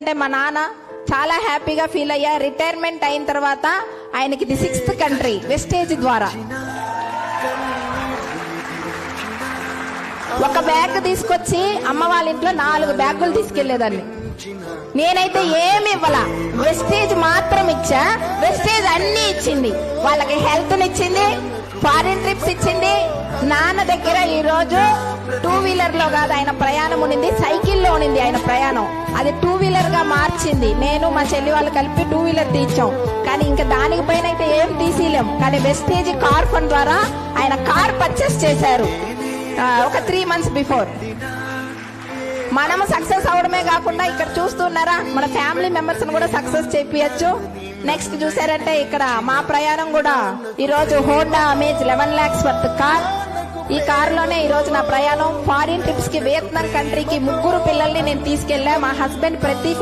అంటే మా నాన్న చాలా హ్యాపీగా ఫీల్ అయ్యా. రిటైర్మెంట్ అయిన తర్వాత ఆయనకి ది సిక్స్త్ కంట్రీ వెస్టేజ్ ద్వారా. ఒక బ్యాగ్ తీసుకొచ్చి అమ్మ వాళ్ళ ఇంట్లో నాలుగు బ్యాగులు తీసుకెళ్ళేదాన్ని నేనైతే ఏమి ఇవ్వాల. వెస్టేజ్ మాత్రం ఇచ్చా. వెస్టేజ్ అన్ని ఇచ్చింది. వాళ్ళకి హెల్త్ ఇచ్చింది ఫారిన్ ట్రిప్స్ ఇచ్చింది. నాన్న దగ్గర ఈ రోజు టూ వీలర్లో కాదు ఆయన ప్రయాణం ఉండింది. సైకిల్లో ఉండింది ఆయన ప్రయాణం. అది టూ వీలర్గా మార్చింది. నేను మా చెల్లి వాళ్ళు కలిపి టూ వీలర్ తీర్చాం. కానీ ఇంకా దానికి పైన అయితే ఏం తీసిలేం. కానీ వెస్టేజ్ కార్ ఫండ్ ద్వారా ఆయన కార్ పర్చేస్ చేశారు. ఒక త్రీ మంత్స్ బిఫోర్ మనము సక్సెస్ అవడమే కాకుండా ఇక్కడ చూస్తున్నారా? మన ఫ్యామిలీ మెంబర్స్ కూడా సక్సెస్ చేపియచ్చు. నెక్స్ట్ చూసారంటే ఇక్కడ మా ప్రయాణం కూడా. ఈ రోజు Honda Amaze eleven lakhs worth car ఈ కార్లోనే ఈ రోజు నా ప్రయాణం. ఫారిన్ ట్రిప్స్కి వియత్నాం కంట్రీకి ముగ్గురు పిల్లల్ని నేను తీసుకెళ్ళా మా హస్బెండ్ ప్రతి